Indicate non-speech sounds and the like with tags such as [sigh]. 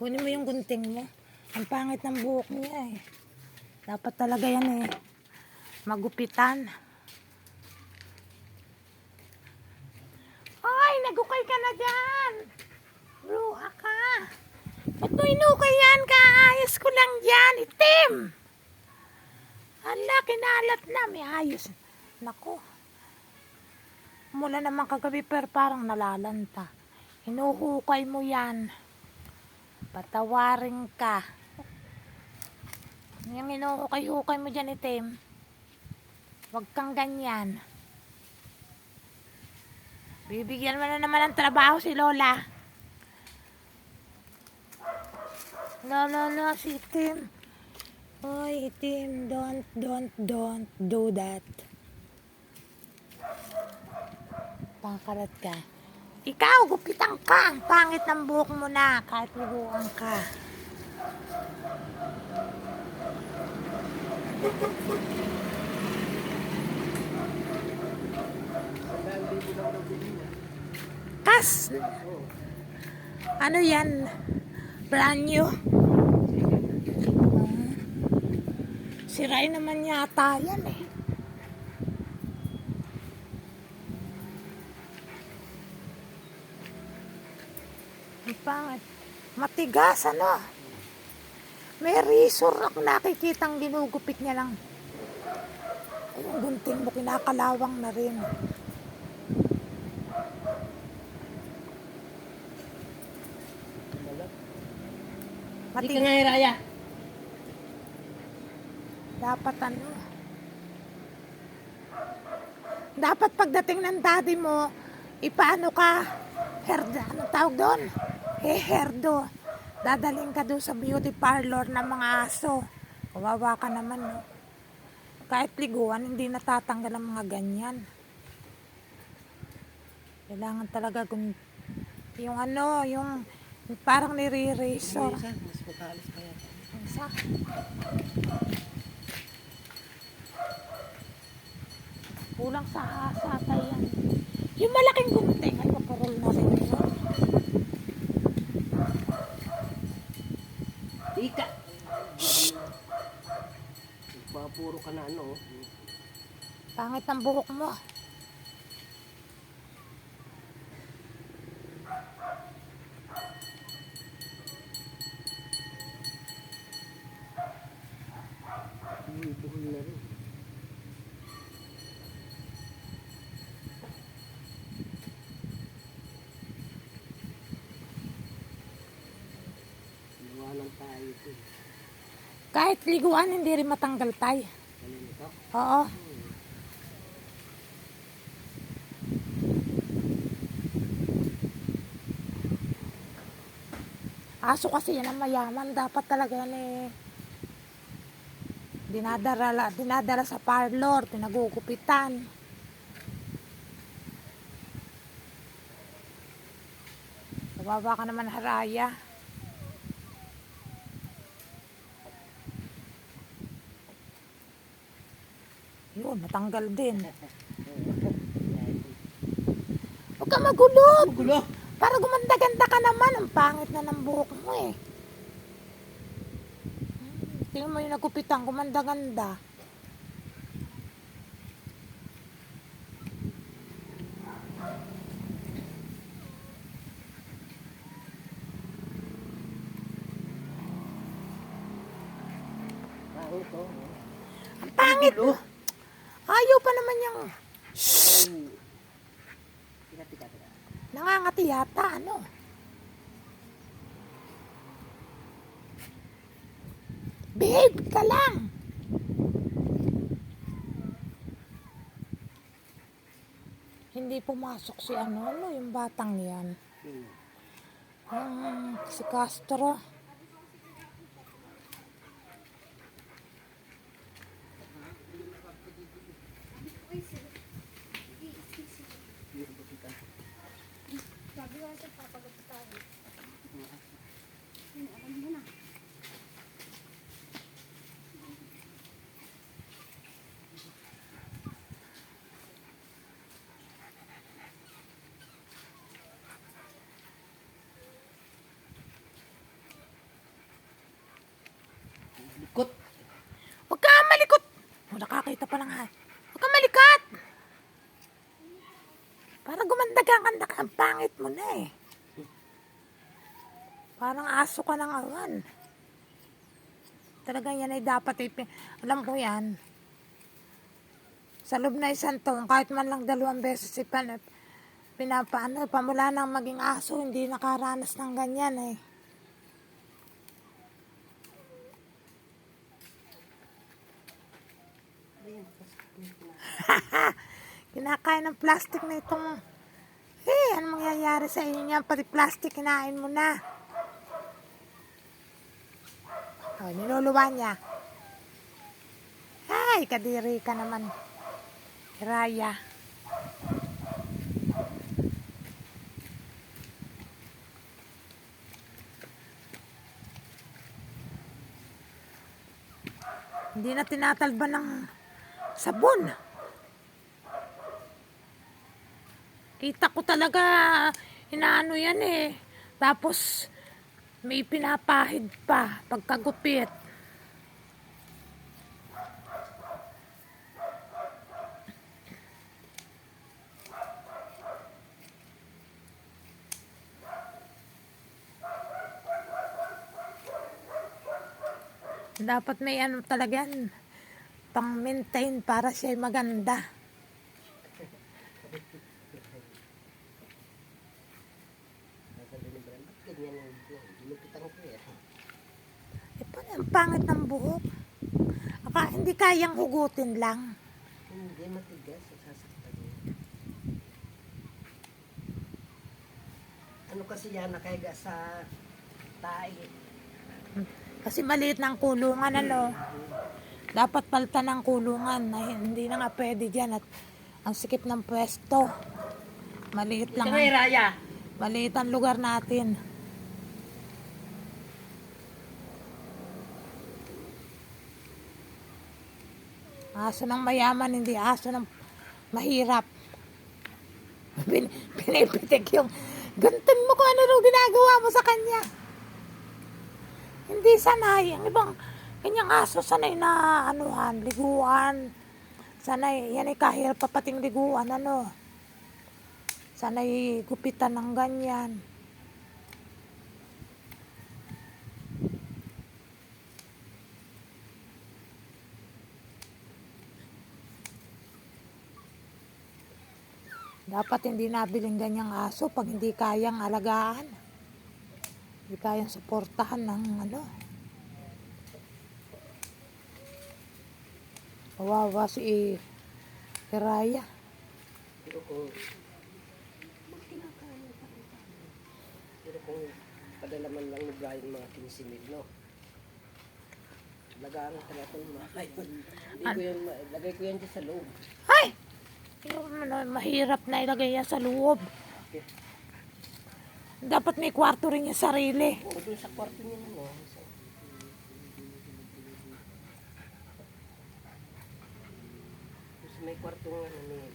Kunin mo yung gunting mo. Ang pangit ng buhok niya eh. Dapat talaga yan eh. Magupitan. Ay, nagukay ka na dyan. Bruha ka. Ba't mo inukay yan? Kaayos ko lang dyan. Itim. Hala, kinalat na. May ayos. Nako. Mula naman kagabi pero parang nalalanta. Hinuhukay mo yan. Patawarin ka. Yung hinuhukay-hukay mo dyan, itim. Huwag kang ganyan. Bibigyan mo na naman ng trabaho si Lola. Lola, Lola, si Itim. Oy, Itim, don't, don't, don't do that. Pangkalat ka. Ikaw, gupitan ka. Ang pangit ng buhok mo na. Kahit liguan ka. Kas! Ano yan? Brand new? Siray naman yata yan eh. Ang pangit. Matigas, ano? May resor ako nakikitang ginugupit niya lang. Yung gunting mo, kinakalawang na rin. Ka Matigas. nga Raya. Dapat ano? Dapat pagdating ng daddy mo, ipaano ka? Herda, ano tawag doon? Eh, herdo. Dadaling ka doon sa beauty parlor ng mga aso. Kawawa ka naman, no? Kahit liguan, hindi natatanggal ang mga ganyan. Kailangan talaga kung yung ano, yung parang nire-razor. Mas yan. Isa. Kulang sa asata yan. Yung malaking gunting, ay makarol na rin Ika! Papuro ka na ano. oh. Pangit ng buhok mo. Buhol-buhol na rin. Kahit liguan, hindi rin matanggal tayo. Oo. Aso kasi yan ang mayaman. Dapat talaga yan eh. Dinadala, dinadala sa parlor, pinagugupitan. Kawawa ka naman haraya. Yun, natanggal din. Huwag ka magulog. Gulo! Para gumanda-ganda ka naman. Ang pangit na ng buhok mo eh. Tingnan mo yung nagupitan, gumanda-ganda. Ito. Ang pangit. Ayaw pa naman yung tika. nangangati yata, ano? Behave ka lang. Hindi pumasok si ano, ano yung batang yan. Hmm. Yung si Castro. malikot. Huwag ka malikot. Oh, nakakita pa lang ha. Huwag ka malikat. Parang gumandagang ang ang pangit mo na eh. Parang aso ka ng awan. Talaga yan ay dapat ay, alam ko yan. Sa loob na isang taon, kahit man lang dalawang beses si Panep, pinapaano, pamula nang maging aso, hindi nakaranas ng ganyan eh. [laughs] Kinakain ng plastic na itong... Eh, ano mangyayari sa inyo niyan? Pati plastic, kinain mo na. Oh, niluluwa niya. Ay, kadiri ka naman. Raya. Hindi na tinatalban ng sabon. Kita ko talaga, inaano yan eh. Tapos, may pinapahid pa pagkagupit. Dapat may ano talaga yan, pang-maintain para siya maganda. Ganyan ang pangit ng buhok? Aka, hindi kayang hugutin lang. Hindi matigas, sasaktan. Ano kasi yan, nakahiga sa tae. Kasi maliit ng kulungan, ano. Dapat palitan ng kulungan na hindi na nga pwede dyan at ang sikip ng pwesto. Maliit lang. Ito Raya. maliit ang lugar natin. Aso ng mayaman, hindi aso ng mahirap. Bin, pinipitik yung gantin mo kung ano raw ginagawa mo sa kanya. Hindi sanay. Ang ibang kanyang aso sanay na anuhan, liguan. Sanay, yan ay kahirap papating liguan, ano. Sanay gupitan ng ganyan. Dapat hindi nabiling ganyang aso pag hindi kayang alagaan. Hindi kayang suportahan ng ano. Kawawa si Raya. Pero kung pero kung padala man lang ni Brian mga 15 mil, no? Lagaan ko talaga itong mga yun. Hindi ko ma- lagay ko yan dyan sa loob. Ay! Ano, mahirap na ilagay yan sa loob. Dapat may kwarto rin yung sarili. Oo, doon sa kwarto niya, no? may kwartong ano, may